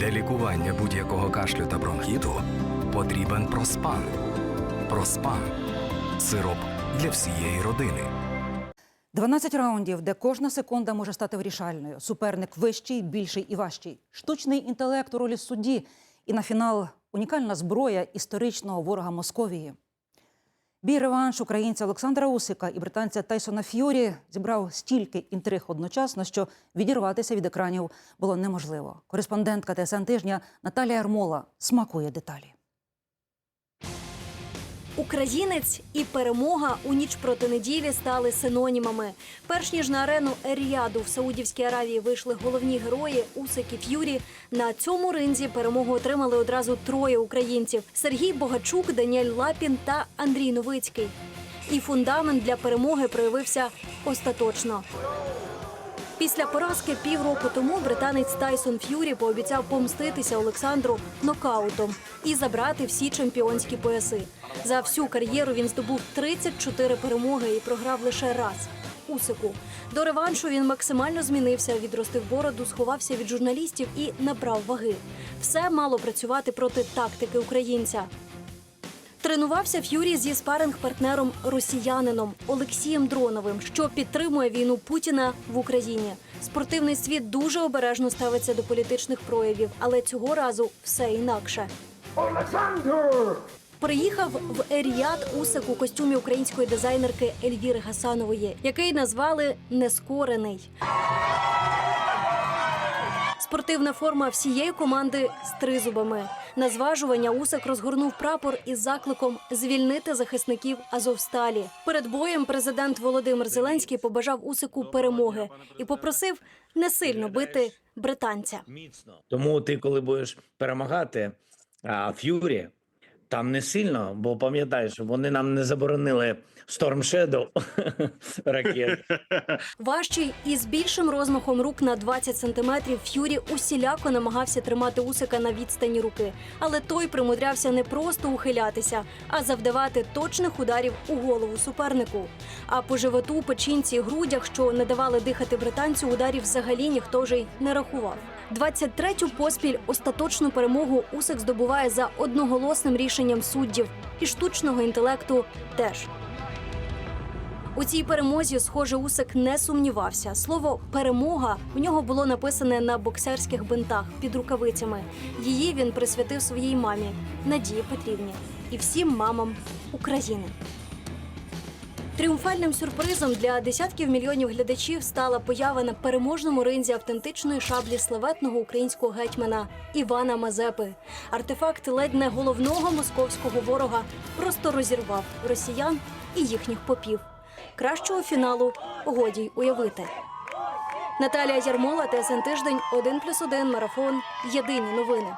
Для лікування будь-якого кашлю та бронхіту потрібен проспан. Проспан сироп для всієї родини. 12 раундів, де кожна секунда може стати вирішальною. Суперник вищий, більший і важчий. Штучний інтелект у ролі судді. І на фінал унікальна зброя історичного ворога Московії. Бій реванш українця Олександра Усика і британця Тайсона Ф'юрі зібрав стільки інтриг одночасно, що відірватися від екранів було неможливо. Кореспондентка ТСН тижня Наталія Армола смакує деталі. Українець і перемога у ніч проти неділі стали синонімами. Перш ніж на арену Ер-Ріаду в Саудівській Аравії вийшли головні герої Усик і Ф'юрі. На цьому ринзі перемогу отримали одразу троє українців: Сергій Богачук, Даніель Лапін та Андрій Новицький. І фундамент для перемоги проявився остаточно. Після поразки півроку тому британець Тайсон Ф'юрі пообіцяв помститися Олександру нокаутом і забрати всі чемпіонські пояси. За всю кар'єру він здобув 34 перемоги і програв лише раз. Усику до реваншу він максимально змінився, відростив бороду, сховався від журналістів і набрав ваги. Все мало працювати проти тактики українця. Тренувався Ф'юрі зі спаринг-партнером росіянином Олексієм Дроновим, що підтримує війну Путіна в Україні. Спортивний світ дуже обережно ставиться до політичних проявів, але цього разу все інакше. Приїхав в Еріад Усик у костюмі української дизайнерки Ельвіри Гасанової, який назвали Нескорений. Спортивна форма всієї команди з тризубами. На зважування Усик розгорнув прапор із закликом звільнити захисників Азовсталі. Перед боєм президент Володимир Зеленський побажав Усику перемоги і попросив не сильно бити британця. Тому ти, коли будеш перемагати а, Ф'юрі, там не сильно, бо пам'ятаєш, вони нам не заборонили Storm Shadow ракет. Важчий і з більшим розмахом рук на 20 сантиметрів Ф'юрі усіляко намагався тримати Усика на відстані руки, але той примудрявся не просто ухилятися, а завдавати точних ударів у голову супернику. А по животу, печінці грудях, що не давали дихати британцю, ударів взагалі ніхто вже й не рахував. 23-ю поспіль остаточну перемогу Усик здобуває за одноголосним рішенням суддів і штучного інтелекту теж. У цій перемозі, схоже, Усик не сумнівався. Слово перемога в нього було написане на боксерських бинтах під рукавицями. Її він присвятив своїй мамі Надії Петрівні і всім мамам України. Тріумфальним сюрпризом для десятків мільйонів глядачів стала поява на переможному ринзі автентичної шаблі славетного українського гетьмана Івана Мазепи. Артефакт ледь не головного московського ворога просто розірвав росіян і їхніх попів. Кращого фіналу годі уявити. Наталія Ярмола, ТСН Тиждень, 1+,1, Марафон. Єдині новини.